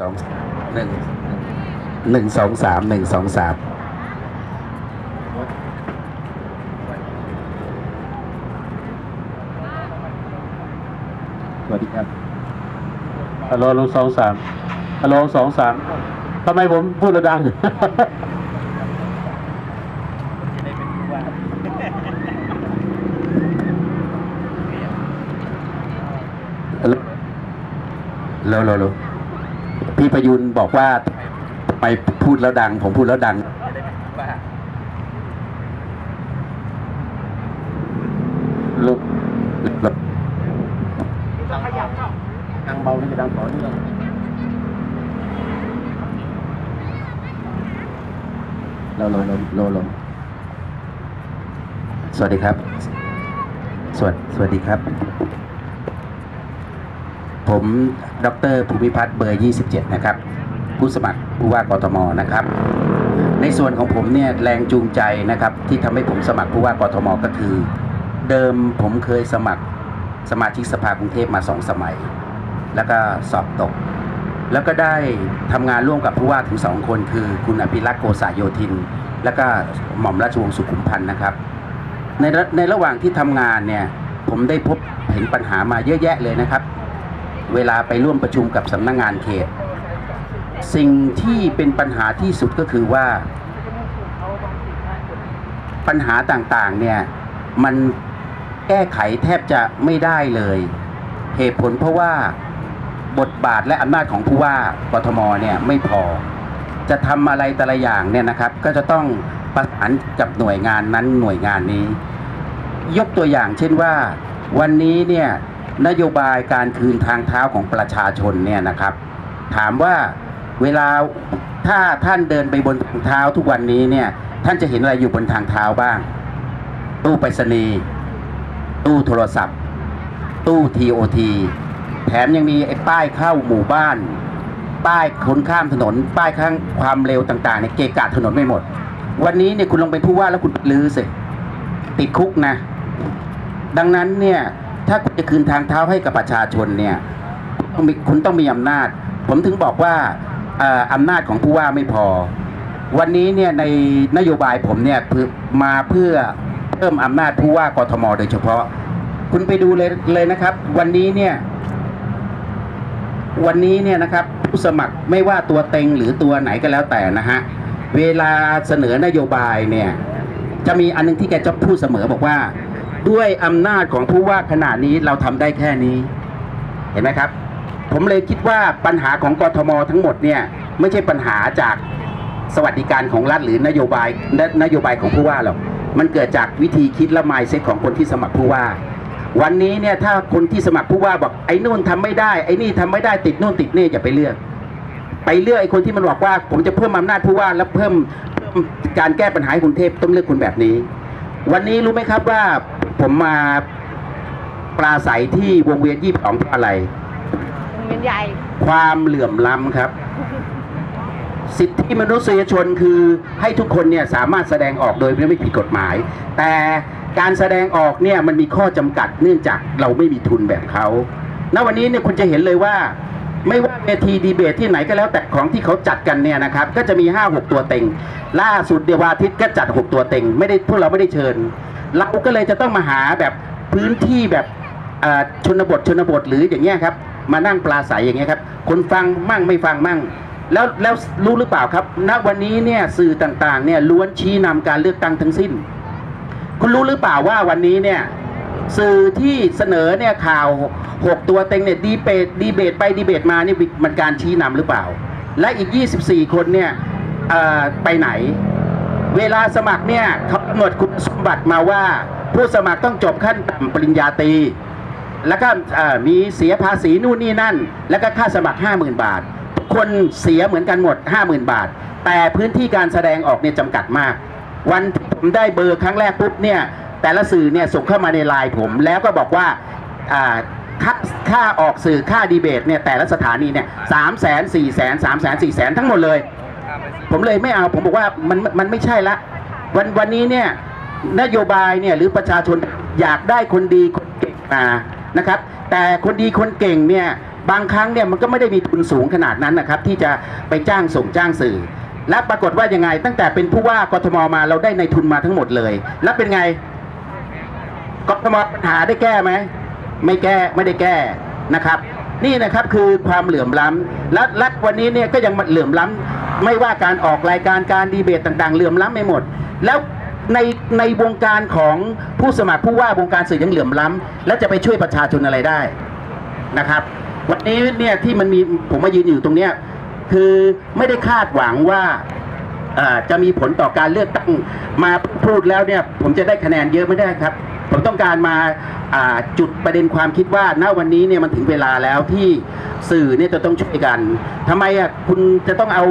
สองหนึ่งหนึ่งสองสามหนึ่งสองสามสวัสดีครับฮัลโหลลงสองสามฮัลโหลสองสามทำไมผมพูดระดังแล้วแล้วแล้ว พี่ประยุนบอกว่าไปพูดแล้วดัง ผมพูดแล้วดังลุงแล้วดังเบาหรือจะดังต่อเนื่องแล้วแล้วแล้วแล้วแล้วสวัสดีครับ สวัสสวัสดีครับ ผมดรภูมิพัฒน์เบอร์ 27 นะครับ ผู้สมัครผู้ว่ากทมนะครับ ในส่วนของผมเนี่ยแรงจูงใจนะครับ ที่ทำให้ผมสมัครผู้ว่ากทมก็คือ เดิมผมเคยสมัครสมาชิกสภากรุงเทพมาสองสมัย แล้วก็สอบตก แล้วก็ได้ทำงานร่วมกับผู้ว่าถึงสองคน คือคุณอภิรักษ์โกษาโยธิน แล้วก็หม่อมราชวงศ์สุขุมพันธ์นะครับ ในระในระหว่างที่ทำงานเนี่ยผมได้พบเห็นปัญหามาเยอะแยะเลยนะครับ เวลาไปร่วมประชุมกับสำนักงงานเขต สิ่งที่เป็นปัญหาที่สุดก็คือว่า ปัญหาต่างๆเนี่ยมันแก้ไขแทบจะไม่ได้เลย เหตุผลเพราะว่าบทบาทและอำนาจของผู้ว่ากทมเนี่ยไม่พอ จะทำอะไรแต่ละอย่างเนี่ยนะครับ ก็จะต้องประสานกับหน่วยงานนั้นหน่วยงานนี้ ยกตัวอย่างเช่นว่า วันนี้เนี่ย นโยบายการคืนทางเท้าของประชาชนเนี่ยนะครับ ถามว่าเวลาถ้าท่านเดินไปบนทางเท้าทุกวันนี้เนี่ยท่านจะเห็นอะไรอยู่บนทางเท้าบ้าง ตู้ไปรษณีย์ตู้โทรศัพท์ ตู้ทีโอทีแถมยังมีไอ้ป้ายเข้าหมู่บ้าน ป้ายคนข้ามถนน ป้ายข้างความเร็วต่างๆเนี่ยเกกะถนนไม่หมด วันนี้เนี่ยคุณลงเป็นผู้ว่าแล้วคุณลื้อสิติดคุกนะ ดังนั้นเนี่ย ถ้าคุณจะคืนทางเท้าให้กับประชาชนเนี่ยต้องมีคุณต้องมีอำนาจ ผมถึงบอกว่าอำนาจของผู้ว่าไม่พอ วันนี้เนี่ยในนโยบายผมเนี่ยมาเพื่อเพิ่มอำนาจผู้ว่ากทมโดยเฉพาะ คุณไปดูเลยเลยนะครับ วันนี้เนี่ยวันนี้เนี่ยนะครับผู้สมัครไม่ว่าตัวเต็งหรือตัวไหนก็แล้วแต่นะฮะเวลาเสนอนโยบายเนี่ยจะมีอันหนึงที่แกจะพูดเสมอบอกว่า ด้วยอำนาจของผู้ว่าขนาดนี้เราทำได้แค่นี้ เห็นไหมครับ ผมเลยคิดว่าปัญหาของกทมทั้งหมดเนี่ยไม่ใช่ปัญหาจากสวัสดิการของรัฐหรือนโยบายนนโยบายของผู้ว่าหรอกมันเกิดจากวิธีคิดและไมเซ็ตของคนที่สมัครผู้ว่า วันนี้เนี่ยถ้าคนที่สมัครผู้ว่าบอกไอ้นู่นทำไม่ได้ไอ้นี่ทำไม่ได้ติดนู่นติดนี่อย่าไปเลือก ไปเลือกไอ้คนที่มันบอกว่า ผมจะเพิ่มอำนาจผู้ว่าแล้วเพิ่มเพิ่มการแก้ปัญหาให้กรุงเทพต้องเลือกคนแบบนี้ วันนี้รู้ไหมครับว่า ผมมาปราศัยที่วงเวียนยี่สิบสองเพราะอะไรมันใหญ่ ความเหลื่อมล้ำครับ สิทธิมนุษยชนคือให้ทุกคนเนี่ยสามารถแสดงออกโดยไม่ผิดกฎหมาย แต่การแสดงออกเนี่ยมันมีข้อจำกัดเนื่องจากเราไม่มีทุนแบบเขาณวันนี้เนี่ยคุณจะเห็นเลยว่า ไม่ว่าเวทีดีเบตที่ไหนก็แล้วแต่ของที่เขาจัดกันเนี่ยนะครับ ก็จะมี 5 6 ตัวเต็ง ล่าสุดเดียววาทิตย์ก็จัด 6 ตัวเต็ง ไม่ได้พวกเราไม่ได้เชิญ เราก็เลยจะต้องมาหาแบบพื้นที่แบบชนบทชนบทหรืออย่างเงี้ยครับ มานั่งปลาใสอย่างเงี้ยครับคนฟังมั่งไม่ฟังมั่ง แล้วแล้วรู้หรือเปล่าครับ ณวันนี้เนี่ยสื่อต่างๆเนี่ยล้วนชี้นำการเลือกตั้งทั้งสิ้น คุณรู้หรือเปล่าว่าวันนี้เนี่ยสื่อที่เสนอเนี่ยข่าวหกตัวเต็งเนี่ยดีเบตดีเบตไปดีเบตมานี่มันการชี้นำหรือเปล่า และอีก 24 คนเนี่ยเอ่อไปไหน เวลาสมัครเนี่ยเขา กำหนดคุณสมบัติมาว่า ผู้สมัครต้องจบขั้นต่ำปริญญาตรีแล้วก็มีเสียภาษีนู่นนี่นั่น แล้วก็ค่าสมัคร 50,000 บาททุกคนเสียเหมือนกันหมด 50,000 บาท แต่พื้นที่การแสดงออกเนี่ยจำกัดมาก วันที่ผมได้เบอร์ครั้งแรกปุ๊บเนี่ยแต่ละสื่อเนี่ยส่งเข้ามาในไลน์ผม แล้วก็บอกว่าค่าค่าออกสื่อค่าดีเบตเนี่ยแต่ละสถานีเนี่ยสามแสนสี่แสนสามแสนสี่แสนทั้งหมดเลย ผมเลยไม่เอาผมบอกว่ามันมันไม่ใช่ละ วันวันนี้เนี่ยนโยบายเนี่ยหรือประชาชนอยากได้คนดีคนเก่งมานะครับ แต่คนดีคนเก่งเนี่ยบางครั้งเนี่ยมันก็ไม่ได้มีทุนสูงขนาดนั้นนะครับที่จะไปจ้างส่งจ้างสื่อ และปรากฏว่ายังไง ตั้งแต่เป็นผู้ว่ากทมมาเราได้ในทุนมาทั้งหมดเลย แล้วเป็นไงกทมปัญหาได้แก้ไหมไม่แก้ไม่ได้แก้นะครับ นี่นะครับคือความเหลื่อมล้ำและและวันนี้เนี่ยก็ยังเหลื่อมล้ำ ไม่ว่าการออกรายการการดีเบตต่างๆเหลื่อมล้ำไปหมด แล้วในในวงการของผู้สมัครผู้ว่าวงการสื่อยังเหลื่อมล้ำแล้วจะไปช่วยประชาชนอะไรได้นะครับ วันนี้เนี่ยที่มันมีผมมายืนอยู่ตรงเนี้ยคือไม่ได้คาดหวังว่าจะมีผลต่อการเลือกตั้งมาพูดแล้วเนี่ยผมจะได้คะแนนเยอะไม่ได้ครับ ต้องการมาาจุดประเด็นความคิดว่าณวันนี้เนี่ยมันถึงเวลาแล้วที่สื่อเนี่ยจะต้องช่วยกันทำไมอะคุณจะต้องเอา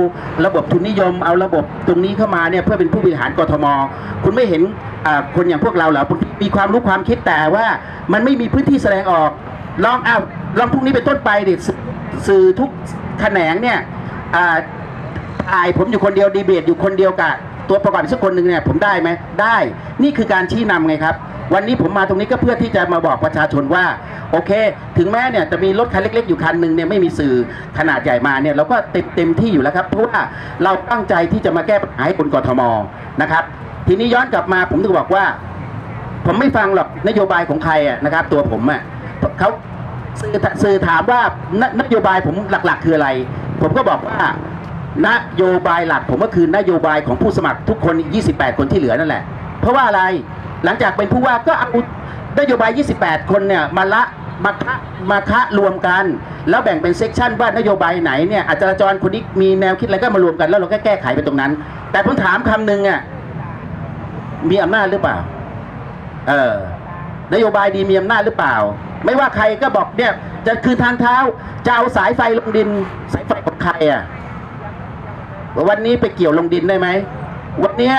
ระบบทุนนิยม เอาระบบตรงนี้เข้ามาเนี่ยเพื่อเป็นผู้บริหารกทม คุณไม่เห็นคนอย่างพวกเราเหรอมีความรู้ความคิดแต่ว่ามันไม่มีพื้นที่แสดงออกลองเอาลองพรุ่งนี้เป็นต้นไปเดิสื่อสื่อทุกแขนงเนี่ยอ่าอายผมอยู่คนเดียวดีเบตอยู่คนเดียวกับตัวประกอบอีกสักคนหนึ่งเนี่ยผมได้ไหมได้ นี่คือการชี้นำไงครับ วันนี้ผมมาตรงนี้ก็เพื่อที่จะมาบอกประชาชนว่า โอเค ถึงแม้เนี่ยจะมีรถคันเล็ก ๆ อยู่คันหนึ่งเนี่ยไม่มีสื่อขนาดใหญ่มาเนี่ยเราก็เต็มเต็มที่อยู่แล้วครับ เพราะว่าเราตั้งใจที่จะมาแก้ปัญหาให้คนกทมนะครับ ทีนี้ย้อนกลับมาผมถึงบอกว่า ผมไม่ฟังหรอกนโยบายของใครอะนะครับ ตัวผมอะเขาสื่อสื่อถามว่านนโยบายผมหลัก ๆ คืออะไร ผมก็บอกว่านโยบายหลักผมก็คือนโยบายของผู้สมัครทุกคน 28 คนที่เหลือนั่นแหละ เพราะว่าอะไร หลังจากเป็นผู้ว่าก็เอานโยบาย 28 คนเนี่ยมาละมาคะมาคะรวมกัน แล้วแบ่งเป็นเซกชันว่านโยบายไหนเนี่ยอาจารย์จรคนนี้มีแนวคิดอะไรก็มารวมกัน แล้วเราก็แก้ไขไปตรงนั้น แต่ผมถามคำหนึ่งอะมีอำนาจหรือเปล่า เออนโยบายดีมีอำนาจหรือเปล่า ไม่ว่าใครก็บอกเนี่ย จะคืนทางเท้าจะเอาสายไฟลงดิน สายไฟของใครอะวันนี้ไปเกี่ยวลงดินได้ไหมวันนี้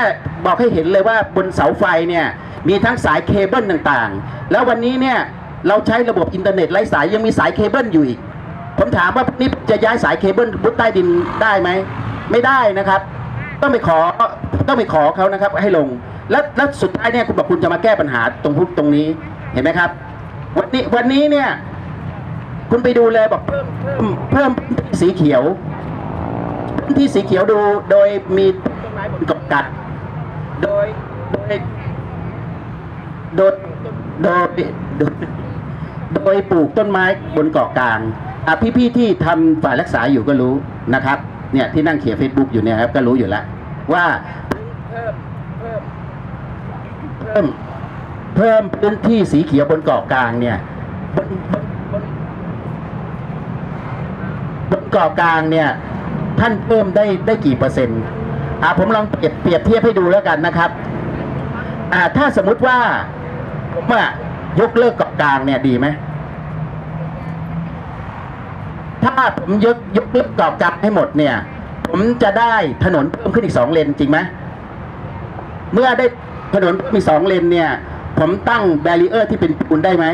บอกให้เห็นเลยว่าบนเสาไฟเนี่ย มีทั้งสายเคเบิลต่างๆ แล้ววันนี้เนี่ยเราใช้ระบบอินเทอร์เน็ตไร้สายยังมีสายเคเบิลอยู่อีก ผมถามว่านี้จะย้ายสายเคเบิลบุดใต้ดินได้ไหม ไม่ได้นะครับ ต้องไปขอต้องไปขอเขานะครับให้ลง แล้วแล้วสุดท้ายเนี่ยคุณบอกคุณจะมาแก้ปัญหาตรงพุตรงนี้เห็นไหมครับ วันนี้วันนี้เนี่ยคุณไปดูเลยบอกเพิ่มเพิ่มเพิ่มพื้นที่สีเขียวพื้นที่สีเขียวดูโดยมีต้นไม้บนกาะกัดโดยโดย โดยโดยโดยปลูกต้นไม้บนเกาะกลางอะพี่ๆที่ทำฝ่ายรักษาอยู่ก็รู้นะครับ เนี่ยที่นั่งเขียนเฟซบุ๊กอยู่เนี่ยครับก็รู้อยู่แล้วว่าเพิ่มเพิ่มเพิ่มเพิ่มพื้นที่สีเขียวบนเกาะกลางเนี่ยบนบนบนบนเกาะกลางเนี่ย ท่านเพิ่มได้ได้กี่เปอร์เซ็นต์อ่าผมลองเปรียบเปรียบเทียบให้ดูแล้วกันนะครับ อ่าถ้าสมมุติว่า ผมอะยกเลิกกาะกลางเนี่ยดีไหมถ้าผมยกยกเลิกกาะกลางให้หมดเนี่ย ผมจะได้ถนนเพิ่มขึ้นอีกสองเลนจริงไหมเมื่อได้ถนนเพิ่มอีกสองเลนเนี่ย ผมตั้งแบรีเออร์ที่เป็นปูนได้ไหม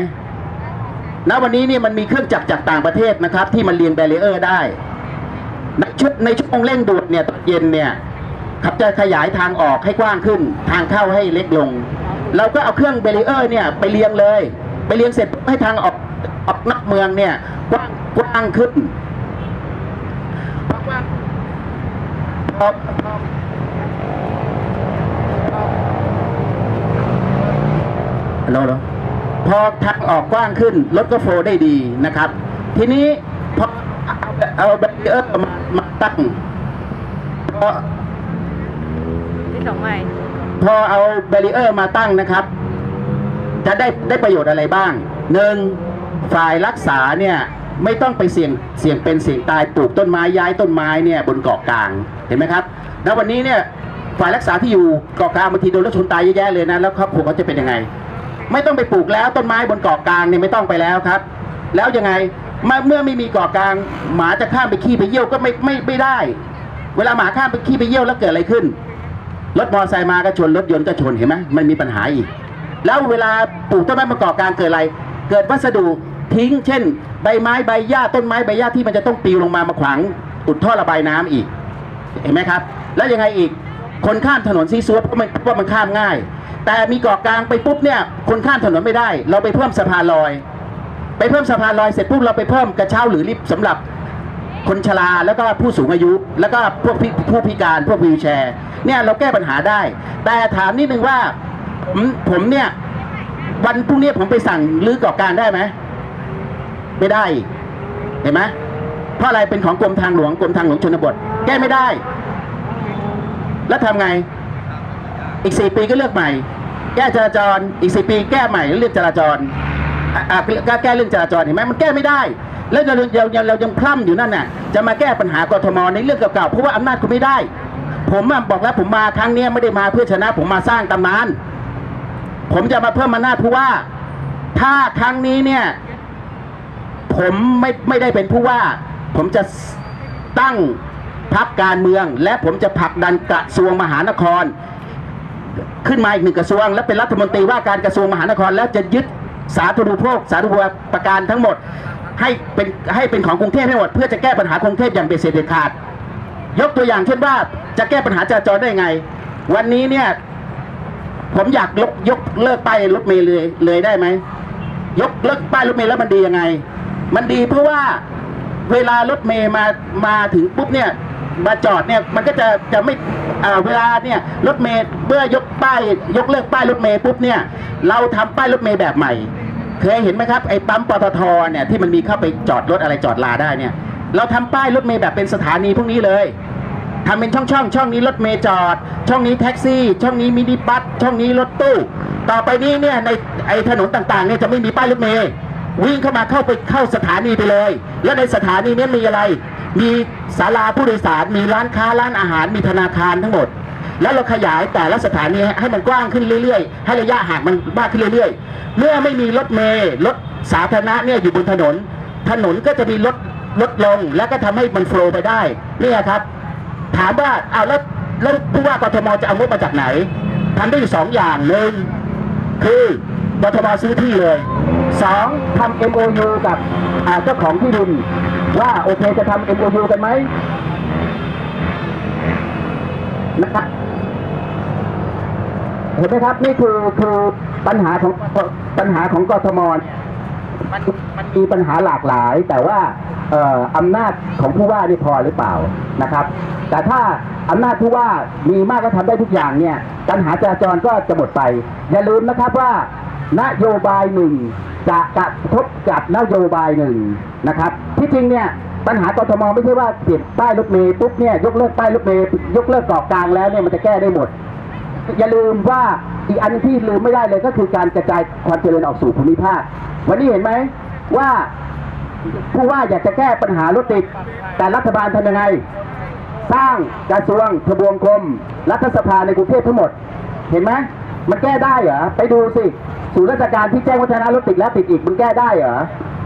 ณวันนี้เนี่ยมันมีเครื่องจักรจากต่างประเทศนะครับ ที่มันเรียงแบรีเออร์ได้ในชุดในช่วงเร่งด่วนเนี่ยตอนเย็นเนี่ยขับจะขยายทางออกให้กว้างขึ้น ทางเข้าให้เล็กลง เราก็เอาเครื่องแบรีเออร์เนี่ยไปเรียงเลย ไปเรียงเสร็จให้ทางออกออกนอกเมืองเนี่ยกว้างกว้างขึ้นพอกว้างพอพอฮัลโหลเหรอพอทางออกกว้างขึ้นรถก็โฟลว์ได้ดีนะครับ ทีนี้พอเอาเอาแบรีเออร์มามาตั้งพอที่สองใหม่ พอเอาแบรีเออร์มาตั้งนะครับ จะได้ได้ประโยชน์อะไรบ้างหนึ่งฝ่ายรักษาเนี่ยไม่ต้องไปเสี่ยงเสี่ยงเป็นเสี่ยงตายปลูกต้นไม้ย้ายต้นไม้เนี่ยบนเกาะกลางเห็นไหมครับ แล้ววันนี้เนี่ยฝ่ายรักษาที่อยู่เกาะกลางบางทีโดนรถชนตายเยอะแยะเลยนะแล้วครอบครัวเขาจะเป็นยังไง ไม่ต้องไปปลูกแล้วต้นไม้บนเกาะกลางเนี่ยไม่ต้องไปแล้วครับ แล้วยังไงเมื่อเมื่อไม่มีเกาะกลาง หมาจะข้ามไปขี้ไปเยี่ยวก็ไม่ไม่ไม่ได้ เวลาหมาข้ามไปขี้ไปเยี่ยวแล้วเกิดอะไรขึ้น รถมอเตอร์ไซค์มาก็ชนรถยนต์ก็ชนเห็นไหมมันมีปัญหาอีก แล้วเวลาปลูกต้นไม้บนเกาะกลางเกิดอะไร เกิดวัสดุทิ้ง เช่น ใบไม้ใบหญ้าต้นไม้ใบหญ้าที่มันจะต้องปลิวลงมามาขวางอุดท่อระบายน้ำอีก เห็นไหมครับ แล้วยังไงอีกคนข้ามถนนซีซัวเพราะมันเพราะว่ามันข้ามง่าย แต่มีเกาะกลางไปปุ๊บเนี่ย คนข้ามถนนไม่ได้ เราไปเพิ่มสะพานลอย ไปเพิ่มสะพานลอยเสร็จปุ๊บเราไปเพิ่มกระเช้าหรือลิฟต์สำหรับคนชราแล้วก็ผู้สูงอายุ แล้วก็พวกผู้พิการพวกวีลแชร์ เนี่ยเราแก้ปัญหาได้ แต่ถามนิดนึงว่าผมผมเนี่ย วันพรุ่งนี้ผมไปสั่งรื้อก่อการได้ไหมไม่ได้ เห็นไหมเพราะอะไรเป็นของกรมทางหลวงกรมทางหลวงชนบท แก้ไม่ได้ แล้วทำไง อีกสี่ปีก็เลือกใหม่ แก้จราจรอีกสี่ปี แก้ใหม่เลือกจราจรอะอะก็แก้เรื่องจราจรเห็นไหมมันแก้ไม่ได้แล้วเราเราเราเรายังพร่ำอยู่นั่นน่ะจะมาแก้ปัญหากทมในเรื่องเก่าๆเพราะว่าอำนาจคุณไม่ได้ ผมบอกแล้วผมมาครั้งนี้ไม่ได้มาเพื่อชนะ ผมมาสร้างตำนาน ผมจะมาเพิ่มอำนาจผู้ว่า ถ้าครั้งนี้เนี่ย ผมไม่ไม่ได้เป็นผู้ว่า ผมจะตั้งพักการเมือง และผมจะผลักดันกระทรวงมหานคร ขึ้นมาอีกหนึ่งกระทรวง และเป็นรัฐมนตรีว่าการกระทรวงมหานคร แล้วจะยึดสาธารณูปโภคสาธารณูปการทั้งหมด ให้เป็นให้เป็นของกรุงเทพให้หมดเพื่อจะแก้ปัญหากรุงเทพอย่างเบ็ดเสร็จเด็ดขาด ยกตัวอย่างเช่นว่าจะแก้ปัญหาจราจรได้ไง วันนี้เนี่ย ผมอยากยกยกเลิกป้ายรถเมล์เลยเลยได้ไหมยกเลิกป้ายรถเมล์แล้วมันดียังไง มันดีเพราะว่าเวลารถเมล์มามาถึงปุ๊บเนี่ยมาจอดเนี่ยมันก็จะจะไม่เวลาเนี่ยรถเมล์เมื่อยกป้ายยกเลิกป้ายรถเมล์ปุ๊บเนี่ย เราทำป้ายรถเมล์แบบใหม่ เคยเห็นไหมครับไอ้ปั๊มปตทเนี่ยที่มันมีเข้าไปจอดรถอะไรจอดลาได้เนี่ย เราทำป้ายรถเมล์แบบเป็นสถานีพวกนี้เลยทำเป็นช่องช่องๆช่องนี้รถเมล์จอด ช่องนี้แท็กซี่ ช่องนี้มินิบัสช่องนี้รถตู้ ต่อไปนี้เนี่ยในไอ้ถนนต่างๆเนี่ยจะไม่มีป้ายรถเมล์วิ่งเข้ามาเข้าไปเข้าสถานีไปเลย แล้วในสถานีนี้มีอะไร มีศาลาผู้โดยสาร มีร้านค้าร้านอาหาร มีธนาคารทั้งหมด แล้วเราขยายแต่ละสถานีให้มันกว้างขึ้นเรื่อยๆ ให้ระยะห่างมันมากขึ้นเรื่อยๆ เมื่อไม่มีรถเมล์รถสาธารณะเนี่ยอยู่บนถนน ถนนก็จะมีลด ลดลง แล้วก็ทำให้มันโฟล์ไปได้เนี่ยครับ ถามว่าเอาแล้วแล้วผู้ว่ากทมจะเอางบมาจากไหนทำได้อยู่สองอย่างหนึ่งคือกทมซื้อที่เลยสองทำ MOU กับเจ้าของที่ดิน ว่าโอเคจะทำ MOU กันไหมนะครับเห็นไหมครับนี่คือคือปัญหาของปัญหาของกทมมันมันมีปัญหาหลากหลายแต่ว่า อำนาจของผู้ว่านี่พอหรือเปล่านะครับ แต่ถ้าอำนาจผู้ว่ามีมากก็ทำได้ทุกอย่างเนี่ยปัญหาจราจรก็จะหมดไป อย่าลืมนะครับว่านโยบายหนึ่งจะกระทบกับนโยบายหนึ่งนะครับ ที่จริงเนี่ยปัญหากทมไม่ใช่ว่าเปลี่ยนป้ายรถเมล์ปุ๊บเนี่ยยกเลิกป้ายรถเมล์ยกเลิกเกาะกลางแล้วเนี่ยมันจะแก้ได้หมด อย่าลืมว่าอีกอันที่ลืมไม่ได้เลยก็คือการกระจายความเจริญออกสู่ภูมิภาค วันนี้เห็นไหมว่า ผู้ว่าอยากจะแก้ปัญหารถติด แต่รัฐบาลทำยังไง สร้างกระทรวงทบวงกรมรัฐสภาในกรุงเทพทั้งหมด เห็นไหมมันแก้ได้เหรอ ไปดูสิศูนย์ราชการที่แจ้งวัฒนารถติดแล้วติดอีกมันแก้ได้เหรอ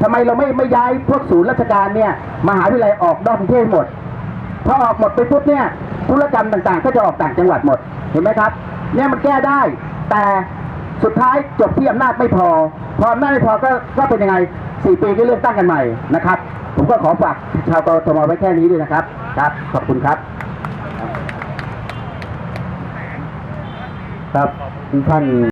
ทำไมเราไม่ไม่ย้ายพวกศูนย์ราชการเนี่ยมหาวิทยาลัยออกนอกกรุงเทพหมดพอออกหมดไปปุ๊บเนี่ยธุรกรรมต่างๆ ก็จะออกต่างจังหวัดหมดเห็นไหมครับ เนี่ยมันแก้ได้แต่ สุดท้ายจบที่อำนาจไม่พอ พออำนาจไม่พอก็ก็เป็นยังไงสี่ปีก็เลือกตั้งกันใหม่นะครับ ผมก็ขอฝากชาวกทมไว้แค่นี้ด้วยนะครับครับ ขอบคุณครับ ครับท่าน